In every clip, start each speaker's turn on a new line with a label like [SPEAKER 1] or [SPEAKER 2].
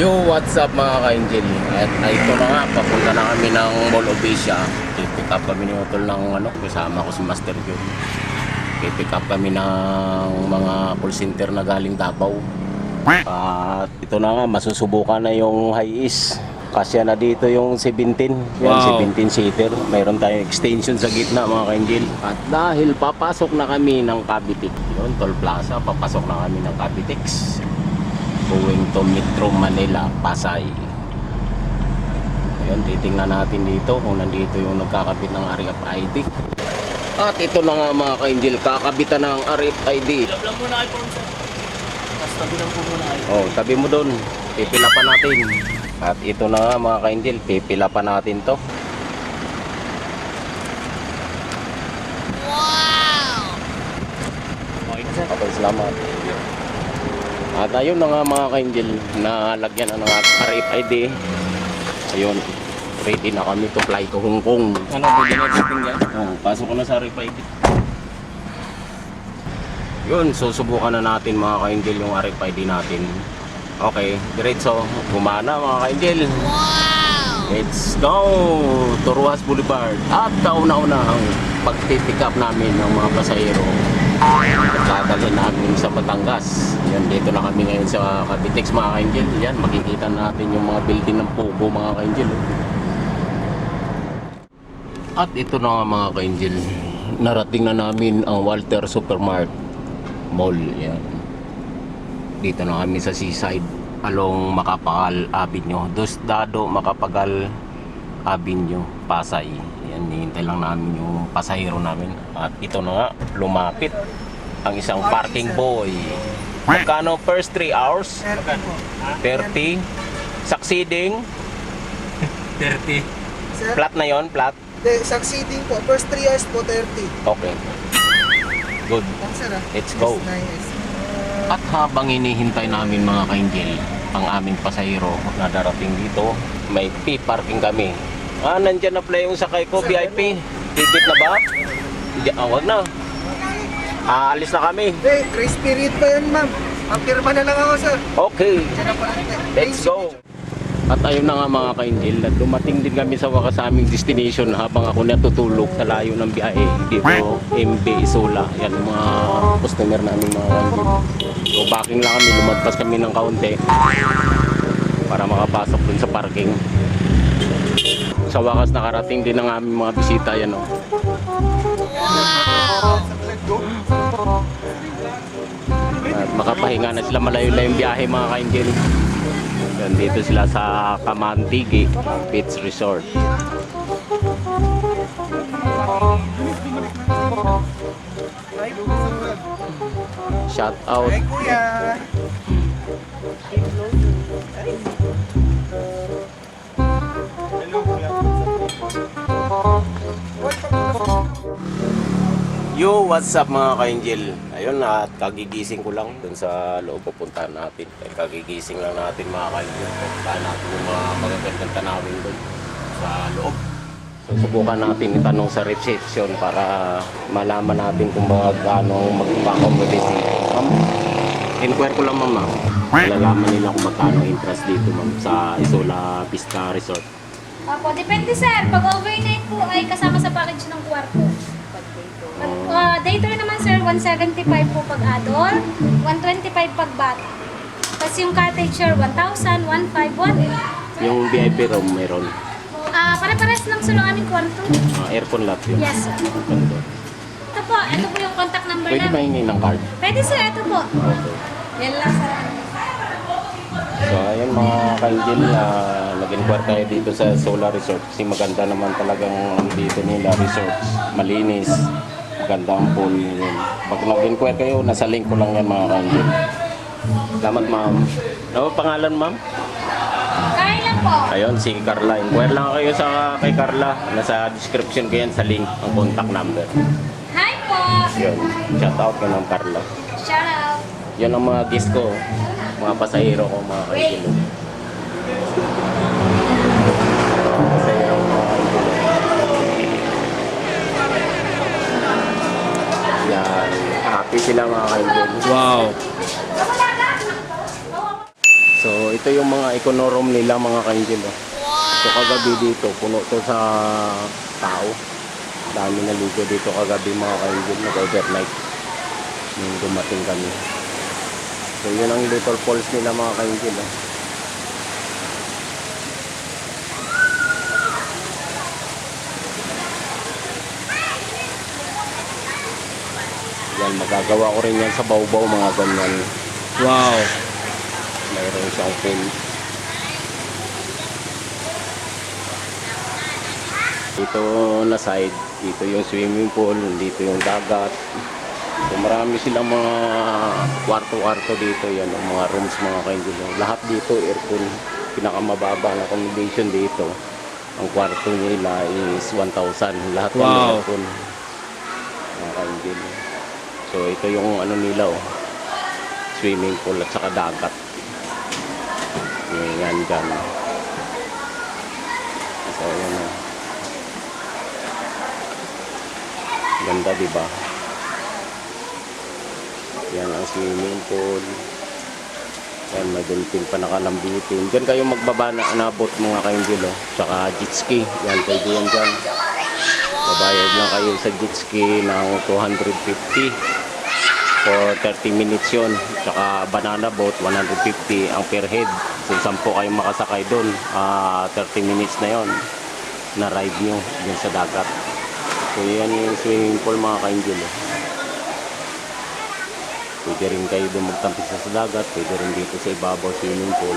[SPEAKER 1] Yo, what's up mga ka-angel? At ito na nga, papunta na kami ng Mall of Asia. Pick up kami ni Utol ng ano, kasama ko si Master Jun. Pick up kami ng mga call center na galing Davao. At ito na nga, masusubukan na yung high is. Kasya na dito yung 17. Yan,
[SPEAKER 2] Wow.
[SPEAKER 1] 17 seater. Mayroon tayong extension sa gitna mga ka-angel. At dahil papasok na kami ng Cavite, yun, Toll Plaza, papasok na kami ng Cavitex going to Metro Manila, Pasay. Ayun, titingnan natin dito kung nandito yung nagkakabit ng RFID. At ito na nga mga ka-angel, kakabitan ng RFID.
[SPEAKER 2] Lang muna kayo po sir. Tapos tabi lang po muna.
[SPEAKER 1] Oh, tabi mo doon. Pipila pa natin. At ito na nga mga ka-angel, pipila pa natin to.
[SPEAKER 2] Sir.
[SPEAKER 1] Okay, salamat. At ayun na nga mga ka-angel, nalagyan na ng RFID. Ayun, ready na kami to fly to Hong Kong.
[SPEAKER 2] Ano, bigyan na dating dyan?
[SPEAKER 1] Oh, pasok ko na sa RFID. Yun, susubukan na natin mga ka-angel yung RFID natin. Okay, diretso. Gumana mga ka-angel. Wow! Let's go! Turuas Boulevard. At kauna-una ang pagpipick up namin ng mga pasahero. Dadalhin namin sa Batangas. Yan, dito na kami ngayon sa Cavitex mga ka-angel. Yan, makikita natin yung mga building ng Pogo mga ka-angel. At ito na nga mga ka-angel, narating na namin ang Walter Supermart Mall. Yan. Dito na kami sa seaside along Makapagal Avenue. Dosdado Makapagal Avenue, Pasay. Hinihintay lang namin yung pasahero namin. At ito na nga, lumapit ang isang parking boy. Magkano first 3 hours? 30. Succeeding.
[SPEAKER 2] 30.
[SPEAKER 3] Sir,
[SPEAKER 1] Flat na yon flat.
[SPEAKER 3] succeeding po, first 3 years po 30.
[SPEAKER 1] Okay. Good. Let's go. At habang hinihintay namin mga ka-angel, ang aming pasahero na darating dito, may P-parking kami. Ah, nandyan na pala yung sakay ko, VIP. Ticket na ba? Hindi, ah, wag na. Aalis na kami.
[SPEAKER 3] Hey, grace period pa yan ma'am. Papirma na lang ako sir.
[SPEAKER 1] Okay,
[SPEAKER 3] Diyan na po lang.
[SPEAKER 1] let's go. At ayun na nga mga ka-angel, at dumating din kami sa wakas sa aming destination habang ako natutulog sa layo ng biyahe dito, MB Isola. Yan ang mga customer namin mga ka-angel. So backing lang kami, lumagpas kami ng kaunti para makapasok dun sa parking. Sa wakas nakarating din ang aming mga bisita yan oh. At makapahinga na sila malayo na yung biyahe mga ka-angel. Yan, dito sila sa Kamantigi Beach Resort. Shout out.
[SPEAKER 3] Hey kuya.
[SPEAKER 1] Yo, what's up mga ka-angel? Ayun at kagigising ko lang dun sa loob pupuntahan natin. Eh, kagigising lang natin mga ka-angel. Pupuntahan natin yung mga magagandang tanawin dun sa loob. So, subukan natin itanong sa reception para malaman natin kung mga gaano magpapakomodity. Ma'am, inquire ko lang ma'am ah. Malalaman nila kung magkano interest dito ma'am sa Isola Vista Resort.
[SPEAKER 4] Opo, depende sir. Pag overnight po ay kasama sa package ng kwarto. Pag uh, day tour naman sir, 175 po pag adult, 125 pag bata. Tapos yung cottage sir, 1,000, 1,500.
[SPEAKER 1] Yung VIP room meron.
[SPEAKER 4] Ah, pare-pares lang ang aming kwarto.
[SPEAKER 1] Ah, aircon lot yun.
[SPEAKER 4] Yes sir.
[SPEAKER 1] Ganda.
[SPEAKER 4] Ito po, ito po yung contact number
[SPEAKER 1] Pwede
[SPEAKER 4] namin.
[SPEAKER 1] hingin ng card?
[SPEAKER 4] Pwede sir, ito po.
[SPEAKER 1] Okay.
[SPEAKER 4] Yan lang sir.
[SPEAKER 1] So ayun mga ka-angel, uh, nag-inquire tayo dito sa Solar Resort kasi maganda naman talagang dito nila resorts. Malinis, maganda ang pool. Yun. Pag nag-inquire kayo, nasa link ko lang yan mga ka-angel. Salamat ma'am. Ano pangalan ma'am?
[SPEAKER 4] Lang po.
[SPEAKER 1] Ayun, si Carla. Inquire lang kayo sa kay Carla. Nasa description ko yan sa link, ang contact number.
[SPEAKER 4] Hi po.
[SPEAKER 1] Yun, shout out ka ng Carla.
[SPEAKER 4] Shout out.
[SPEAKER 1] Yan ang mga guest ko, mga pasahero ko, mga. Yan, happy sila mga kaigilo.
[SPEAKER 2] Wow.
[SPEAKER 1] So, ito yung mga econorum nila mga kaingil. Oh. So kagabi dito, puno to sa tao. Dami naligo dito kagabi mga kaingil, nag-overnight. Nung dumating kami. So yun ang little falls nila mga kaingil. Oh. Yan, magagawa ko rin yan sa bawbaw mga ganyan.
[SPEAKER 2] Wow.
[SPEAKER 1] Mayroon siyang pool. Dito na side, dito yung swimming pool, dito yung dagat. So marami silang mga kwarto-kwarto dito, yan mga rooms mga kaindulo. Lahat dito aircon, pinakamababa na accommodation dito. Ang kwarto nila is 1,000. Lahat ng
[SPEAKER 2] Wow.
[SPEAKER 1] aircon. Mga kaindulo. So ito yung ano nila oh, swimming pool at saka dagat. Yan dyan. So yun oh. Ganda di ba? Yan ang swimming pool. Yan, may dolphin pa nakalambitin. Diyan kayo magbaba na anabot mga kainggil oh. Tsaka jet ski. Yan, pwede yan dyan. Babayad lang kayo sa jet ski ng 250 for 30 minutes yun. Tsaka banana boat, 150 ang per head. So, 10 kayong makasakay doon. Ah, 30 minutes na yon na ride nyo dun sa dagat. So, yan yung swimming pool mga ka-angel. Pwede rin kayo doon magtampisa sa dagat. Pwede rin dito sa ibabaw swimming pool.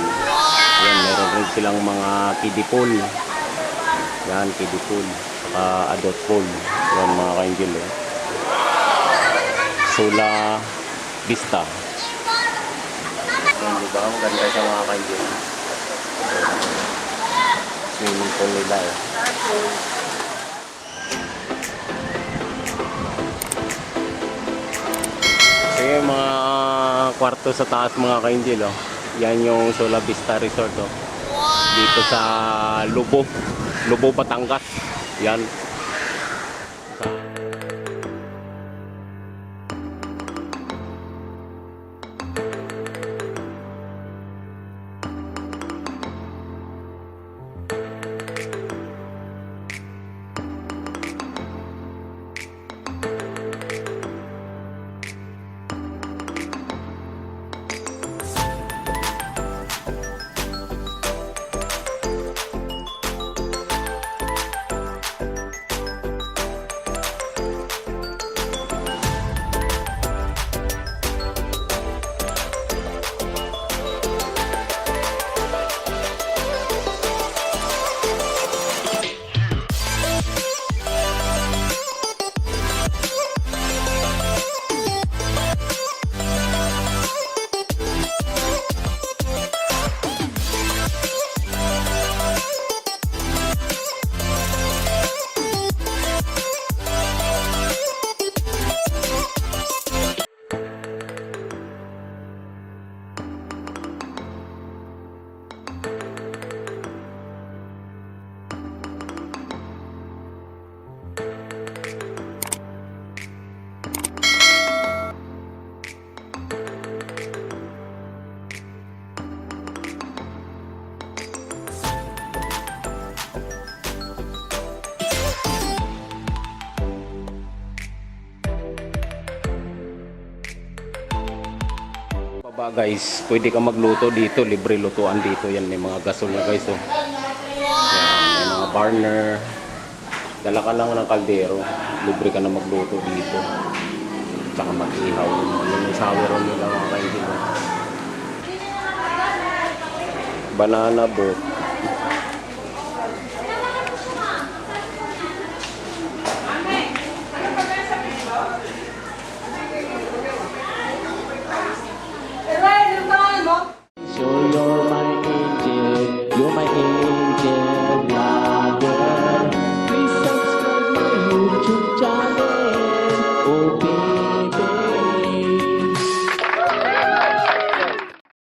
[SPEAKER 1] Yan, meron rin silang mga kiddie pool. Yan, kiddie pool. Saka adult pool. Yan mga ka-angel. Eh. Sula Vista. Yan, di ba? Ang ganda sa mga kayo. Swimming pool nila eh. Yung mga kwarto sa taas mga kaindil oh. Yan yung Sula Vista Resort oh. Dito sa Lubo. Lubo, Batangas. Yan. Baba guys, pwede ka magluto dito, libre lutuan dito. Yan, may mga gasol na guys. Oh. Yan, may mga burner. Dala ka lang ng kaldero, libre ka na magluto dito. Tsaka mag-ihaw. Yan yung saweron nila mga kaibigan. Banana boat.